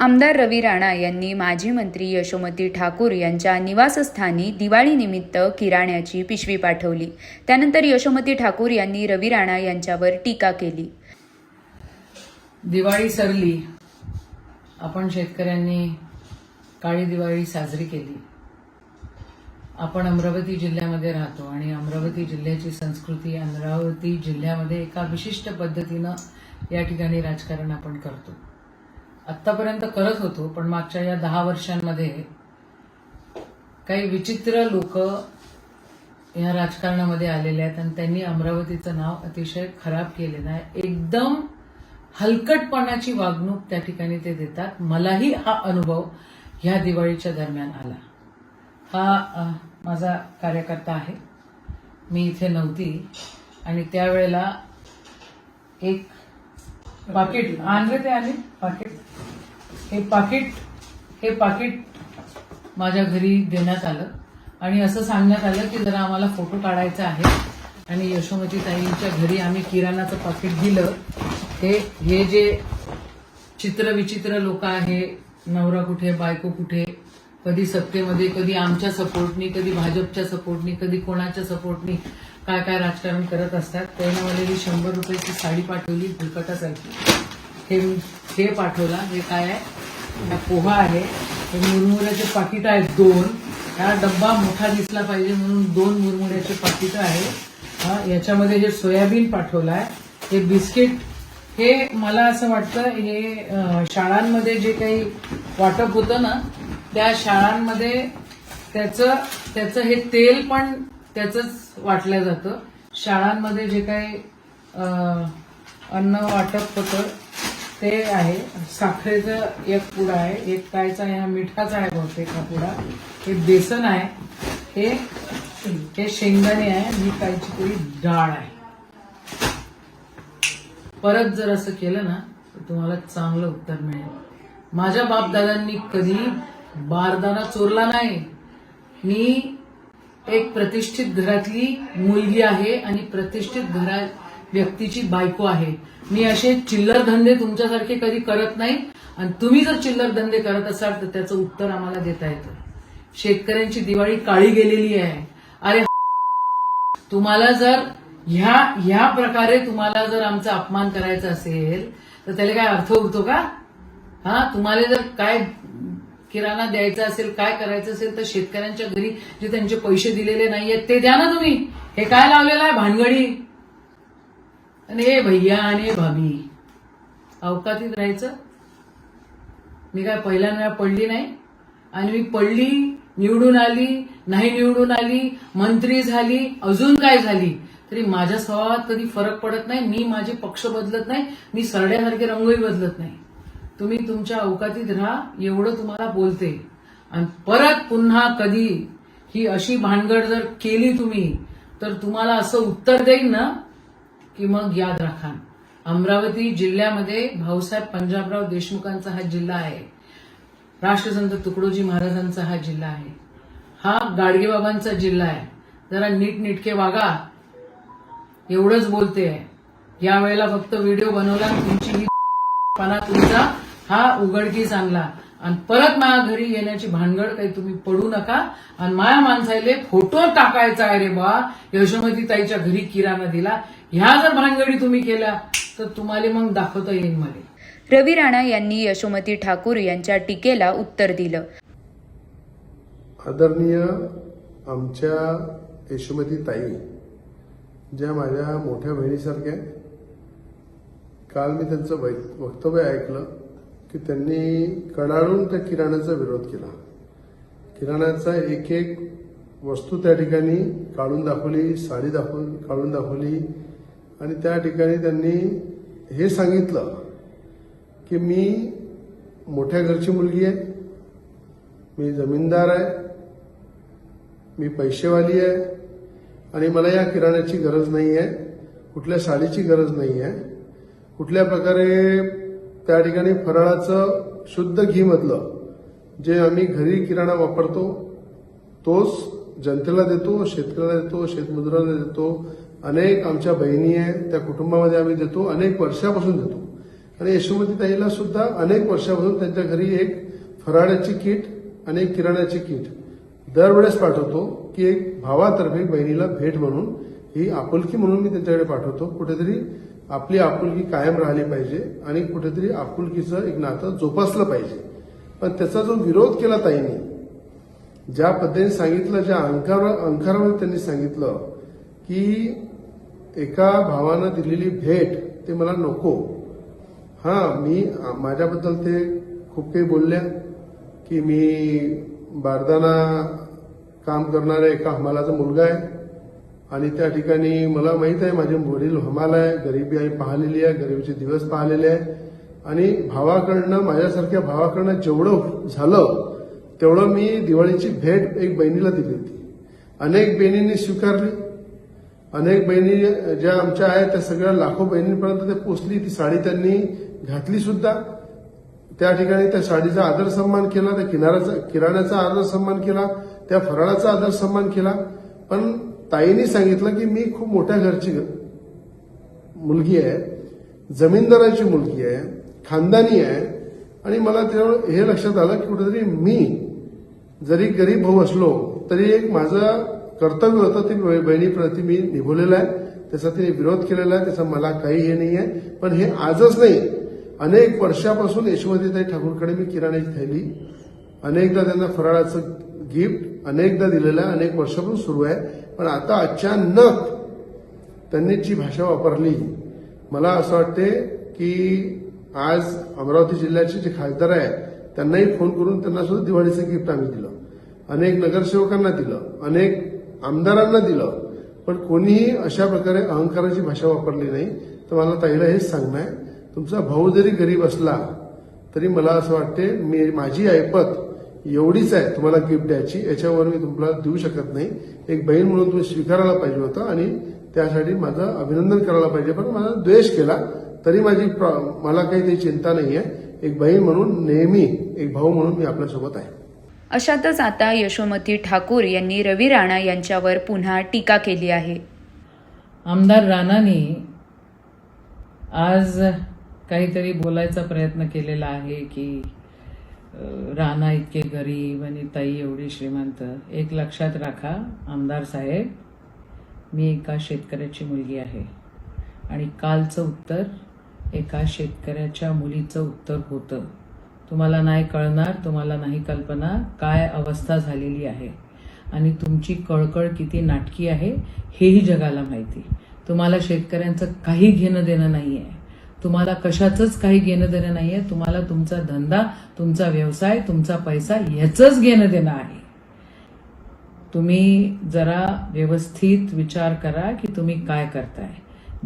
आमदार रवी राणा यांनी माजी मंत्री यशोमती ठाकूर यांच्या निवासस्थानी दिवाळीनिमित्त किराण्याची पिशवी पाठवली. त्यानंतर यशोमती ठाकूर यांनी रवी राणा यांच्यावर टीका केली. दिवाळी सरली. आपण शेतकऱ्यांनी काळी दिवाळी साजरी केली. आपण अमरावती जिल्ह्यामध्ये राहतो आणि अमरावती जिल्ह्याची संस्कृती अमरावती जिल्ह्यामध्ये एका विशिष्ट पद्धतीनं या ठिकाणी राजकारण आपण करतो. आत्तापर्यंत करत होतो पण मागच्या या दहा वर्षांमध्ये काही विचित्र लोक या राजकारणामध्ये आलेले आहेत आणि त्यांनी अमरावतीचं नाव अतिशय खराब केलेलं आहे. एकदम हलकटपणाची वागणूक त्या ठिकाणी ते देतात. मलाही हा अनुभव ह्या दिवाळीच्या दरम्यान आला. हा माझा कार्यकर्ता आहे. मी इथे नव्हती. आणि त्यावेळेला एक पाकिट आणले ते आले पाकिट? हे पाकिट हे पाकिट माझ्या घरी देण्यात आलं. आणि असं सांगण्यात आलं की जरा आम्हाला फोटो काढायचा आहे. आणि यशोमती ताईंच्या घरी आम्ही किराणाचं पाकिट दिलं. हे हे जे चित्रविचित्र लोक आहे नवरा कुठे बायको कुठे कधी सत्तेमध्ये कधी आमच्या सपोर्टनी कधी भाजपच्या सपोर्टनी कधी कोणाच्या सपोर्टनी काय काय राजकारण करत असतात त्यानं मला ही शंभर रुपयाची साडी पाठवली फुलकटासारखी. हे हे पाठवला. हे काय आहे? हा पोहा आहे. हे मुरमुऱ्याचे पाकिट आहेत दोन. हा डब्बा मोठा दिसला पाहिजे म्हणून दोन मुरमुऱ्याचे पाकिट आहे हा याच्यामध्ये जे सोयाबीन पाठवलाय हे बिस्किट हे मला असं वाटतं हे शाळांमध्ये जे काही वाटप होतं ना त्या शाळांमध्ये त्याचं त्याचं हे तेल पण त्याचंच वाटलं जातं. शाळांमध्ये जे काही अन्न वाटप होतं ते आहे. साखरेचं एक पुडा आहे. एक कायचा आहे हा मिठाचा आहे बहुतेक हा पुडा. हे बेसन आहे. हे हे शेंगदाणे आहे मी कायची तरी डाळ आहे. परत जर असं केलं ना तर तुम्हाला चांगलं उत्तर मिळेल. माझ्या बापदादांनी कधी बारदाना चोरला नाही. मी एक प्रतिष्ठित घरातली मुलगी आहे आणि प्रतिष्ठित घरा व्यक्तीची बायको आहे. मी असे चिल्लर धंदे तुमच्यासारखे कधी करत नाही. आणि तुम्ही जर चिल्लर धंदे करत असाल तर त्याचं उत्तर आम्हाला देता येतं. शेतकऱ्यांची दिवाळी काळी गेलेली आहे. अरे तुम्हाला जर ह्या ह्या प्रकारे तुम्हाला जर आमचा अपमान करायचा असेल तर त्याला काय अर्थ उरतो का? हा तुम्हाला जर काय किराणा द्यायचा असेल काय करायचं असेल तर शेतकऱ्यांच्या घरी जे त्यांचे पैसे दिलेले नाहीयेत ते द्या ना तुम्ही. हे काय लावलेलं आहे? भानगडी. आणि हे भैया आणि भाभी. अवकातीत राहायचं. मी काय पहिल्यांदा पडली नाही. आणि मी पडली निवडून आली नाही निवडून आली मंत्री झाली अजून काय झाली? तरी माझ्या स्वभावात कधी फरक पडत नाही. मी माझे पक्ष बदलत नाही. मी सरड्यासारखे रंगही बदलत नाही. तुम्ही तुमच्या अवकातीत राहा. एवढं तुम्हाला बोलते. आणि परत पुन्हा कधी ही अशी भानगड जर केली तुम्ही तर तुम्हाला असं उत्तर देईन ना? की मग याद राखा. अमरावती जिल्ह्यामध्ये भाऊसाहेब पंजाबराव देशमुखांचा हा जिल्हा आहे. राष्ट्रसंत तुकडोजी महाराजांचा हा जिल्हा आहे. हा गाडगेबाबांचा जिल्हा आहे. जरा नीटनिटके वागा. एवढंच बोलते यावेळेला फक्त व्हिडिओ बनवला. तुमची ही पणा तुमचा हा उघडकीस आणला. आणि परत माझ्या घरी येण्याची भानगड काही तुम्ही पडू नका. आणि माया माणसाले फोटो टाकायचा आहे रे बा. यशोमती ताईच्या घरी किराणा दिला. ह्या जर भानगडी तुम्ही केल्या तर तुम्हाला मग दाखवता येईल मला. रवी राणा यांनी यशोमती ठाकूर यांच्या टीकेला उत्तर दिलं. आदरणीय आमच्या यशोमती ताई ज्या माझ्या मोठ्या बहिणीसारख्या. काल मी त्यांचं वक्तव्य ऐकलं. की त्यांनी कडाळून त्या किराण्याचा विरोध केला. किराण्याचा एक एक वस्तू त्या ठिकाणी काढून दाखवली साडी दाखवून काढून दाखवली. आणि त्या ठिकाणी त्यांनी हे सांगितलं की मी मोठ्या घरची मुलगी आहे मी जमीनदार आहे मी पैसेवाली आहे आणि मला या किराण्याची गरज नाही आहे कुठल्या साडीची गरज नाही आहे कुठल्या प्रकारे त्या ठिकाणी फराळाचं शुद्ध घी मधलं जे आम्ही घरी किराणा वापरतो तोच जनतेला देतो शेतकऱ्याला देतो शेतमजुराला देतो. अनेक आमच्या बहिणी आहे त्या कुटुंबामध्ये आम्ही देतो अनेक वर्षापासून देतो. आणि यशोमती ताईला सुद्धा अनेक वर्षापासून त्यांच्या घरी एक फराळाची किट आणि एक किराण्याची किट दरवेळेस पाठवतो की एक भावातर्फे बहिणीला भेट म्हणून ही आपुलकी म्हणून मी त्यांच्याकडे पाठवतो. कुठेतरी आपली आपुलकी कायम राहिली पाहिजे आणि कुठेतरी आपुलकीचं एक नातं जोपासलं पाहिजे. पण त्याचा जो विरोध केला ताईने. ज्या पद्धतीने सांगितलं ज्या अंकार अंकारामध्ये त्यांनी सांगितलं की एका भावानं दिलेली भेट ते मला नको. हा मी माझ्याबद्दल ते खूप काही बोलल्या की मी बारदाना काम करणारा एका हमालाचा मुलगा आहे. आणि त्या ठिकाणी मला माहीत आहे माझे वडील हमाल आहे गरिबी आई पाहिलेली आहे गरिबीचे दिवस पाहिलेले आहे आणि भावाकडनं माझ्यासारख्या भावाकडनं जेवढं झालं तेवढं मी दिवाळीची भेट एक बहिणीला दिली होती. अनेक बहिणींनी स्वीकारली. अनेक बहिणी ज्या आमच्या आहेत त्या सगळ्या लाखो बहिणींपर्यंत ते पोचली. ती साडी त्यांनी घातली सुद्धा. त्या ठिकाणी त्या साडीचा आदर सन्मान केला त्या किनाऱ्याचा किराण्याचा आदर सन्मान केला त्या फराळाचा आदर सन्मान केला. पण ताईंनी सांगितलं की मी खूप मोठ्या घरची मुलगी आहे जमीनदाराची मुलगी आहे खानदानी आहे आणि मला त्यावर हे लक्षात आलं की कुठेतरी मी जरी गरीब भाऊ असलो तरी एक माझं कर्तव्य होतं ते बहिणीप्रती मी निभवलेलं आहे. त्याचा तिने विरोध केलेला आहे त्याचा मला काही हे नाही आहे पण हे आजच नाही. अनेक वर्षापासून यशवंतीताई ठाकूरकडे मी किराण्याची थैली अनेकदा त्यांना फराळाचं गिफ्ट अनेकदा दिलेलं आहे अनेक वर्षापासून सुरू आहे. पण आता अचानक त्यांनी जी भाषा वापरली. मला असं वाटते की आज अमरावती जिल्ह्याचे जे खासदार आहेत त्यांनाही फोन करून त्यांना सुद्धा दिवाळीचं गिफ्ट आम्ही दिलं. अनेक नगरसेवकांना दिलं अनेक आमदारांना दिलं. पण कोणीही अशा प्रकारे अहंकाराची भाषा वापरली नाही. तर मला ताईला हेच सांगणं आहे तुमचा भाऊ जरी गरीब असला तरी मला असं वाटते मी माझी ऐपत एवढीच आहे तुम्हाला गिफ्ट द्यायची. याच्यावर मी तुम्हाला देऊ शकत नाही. एक बहीण म्हणून तुम्ही स्वीकारायला पाहिजे होतं आणि त्यासाठी माझं अभिनंदन करायला पाहिजे. पण माझा द्वेष केला तरी माझी प्र- मला काही काही चिंता नाही आहे एक बहीण म्हणून नेहमी एक भाऊ म्हणून मी आपल्यासोबत आहे. अशातच आता यशोमती ठाकूर यांनी रवी राणा यांच्यावर पुन्हा टीका केली आहे. आमदार राणाने आज काहीतरी बोलायचा प्रयत्न केलेला आहे की राणा इतके गरीब आणि ताई एवढी श्रीमंत एक लक्षात राखा आमदार साहेब मी एका शेतकऱ्याची मुलगी आहे. आणि कालचं उत्तर एका शेतकऱ्याच्या मुलीचं उत्तर होतं. तुम्हाला नाही कळणार तुम्हाला नाही कल्पना काय अवस्था झालेली आहे. आणि तुमची कळकळ किती नाटकी आहे हेही जगाला माहिती. तुम्हाला शेतकऱ्यांचं काही घेणं देणं नाही आहे तुम्हाला कशाचंच काही घेणं देणं नाही आहे तुम्हाला तुमचा धंदा तुमचा व्यवसाय तुमचा पैसा ह्याचंच घेणं देणं आहे. तुम्ही जरा व्यवस्थित विचार करा की तुम्ही काय करताय.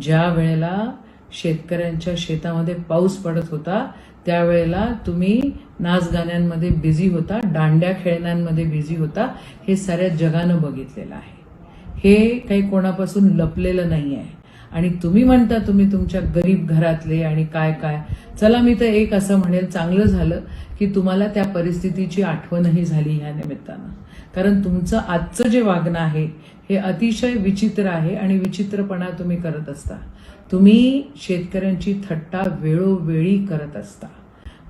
ज्या वेळेला शेतकऱ्यांच्या शेतामध्ये पाऊस पडत होता त्यावेळेला तुम्ही नाचगाण्यांमध्ये बिझी होता दांड्या खेळण्यांमध्ये बिझी होता हे साऱ्या जगानं बघितलेलं आहे. हे काही कोणापासून लपलेलं नाही आहे आणि तुम्ही म्हणता तुम्ही तुमच्या गरीब घरातले आणि काय काय. चला मी तर एक असं म्हणेल चांगलं झालं की तुम्हाला त्या परिस्थितीची आठवणही झाली ह्या निमित्तानं. कारण तुमचं आजचं जे वागणं आहे हे अतिशय विचित्र आहे आणि विचित्रपणा तुम्ही करत असता. तुम्ही शेतकऱ्यांची थट्टा वेळोवेळी करत असता.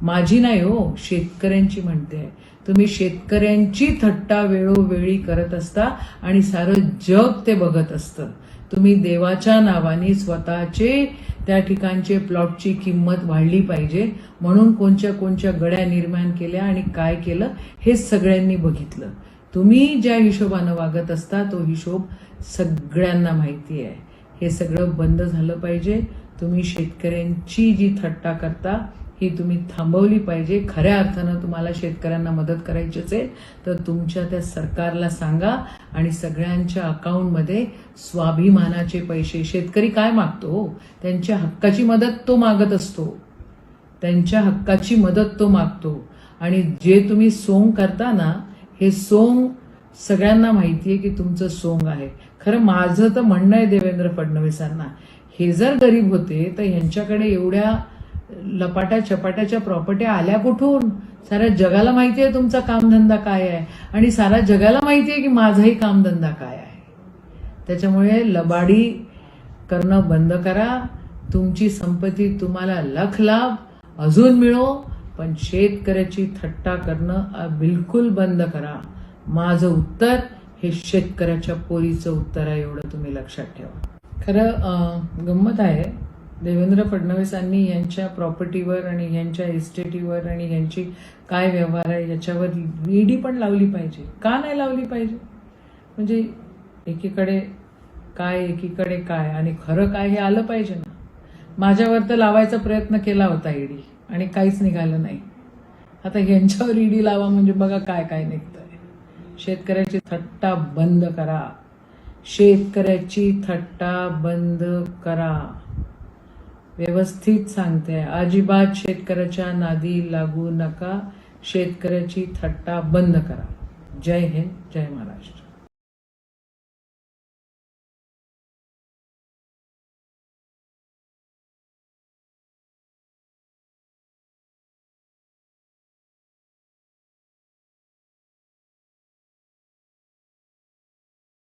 माझी नाही हो शेतकऱ्यांची म्हणते. तुम्ही शेतकऱ्यांची थट्टा वेळोवेळी करत असता आणि सारं जग ते बघत असतं. तुम्ही देवाच्या नावाने स्वतःचे त्या ठिकाणचे प्लॉटची किंमत वाढली पाहिजे. म्हणून कोणत्या कोणत्या गड्या निर्माण केल्या आणि काय केलं हे सगळ्यांनी बघितलं. तुम्ही ज्या हिशोबानं वागत असता तो हिशोब सगळ्यांना माहिती आहे. हे सगळं बंद झालं पाहिजे. तुम्ही शेतकऱ्यांची जी थट्टा करता ही तुम्ही थांबवली पाहिजे. खऱ्या अर्थानं तुम्हाला शेतकऱ्यांना मदत करायची असेल तर तुमच्या त्या सरकारला सांगा आणि सगळ्यांच्या अकाउंटमध्ये स्वाभिमानाचे पैसे. शेतकरी काय मागतो हो? त्यांच्या हक्काची मदत तो मागत असतो. त्यांच्या हक्काची मदत तो मागतो. आणि जे तुम्ही सोंग करता ना हे सोंग सगळ्यांना माहिती आहे की तुमचं सोंग आहे. खरं माझं तर म्हणणं आहे देवेंद्र फडणवीसांना हे जर गरीब होते तर ह्यांच्याकडे एवढ्या लपाट्या छपाट्याच्या प्रॉपर्ट्या आल्या कुठून? साऱ्या जगाला माहिती आहे तुमचा कामधंदा काय आहे. आणि साऱ्या जगाला माहिती आहे की माझाही कामधंदा काय आहे. त्याच्यामुळे लबाडी करणं बंद करा. तुमची संपत्ती तुम्हाला लख लाभ अजून मिळो पण शेतकऱ्याची थट्टा करणं बिलकुल बंद करा. माझं उत्तर हे शेतकऱ्याच्या पोरीचं उत्तर आहे एवढं तुम्ही लक्षात ठेवा. खरं गंमत आहे. देवेंद्र फडणवीसांनी यांच्या प्रॉपर्टीवर आणि यांच्या इस्टेटीवर आणि यांची काय व्यवहार आहे याच्यावर ईडी पण लावली पाहिजे. का नाही लावली पाहिजे? म्हणजे एकीकडे काय एकीकडे काय? आणि खरं काय हे आलं पाहिजे ना? माझ्यावर तर लावायचा प्रयत्न केला होता ईडी आणि काहीच निघालं नाही. आता यांच्यावर ईडी लावा म्हणजे बघा काय काय निघतंय. शेतकऱ्याची थट्टा बंद करा. शेतकऱ्याची थट्टा बंद करा. व्यवस्थित सांगते. अजिबात शेतकऱ्याच्या नादी लागू नका. शेतकऱ्याची थट्टा बंद करा. जय हिंद जय महाराष्ट्र.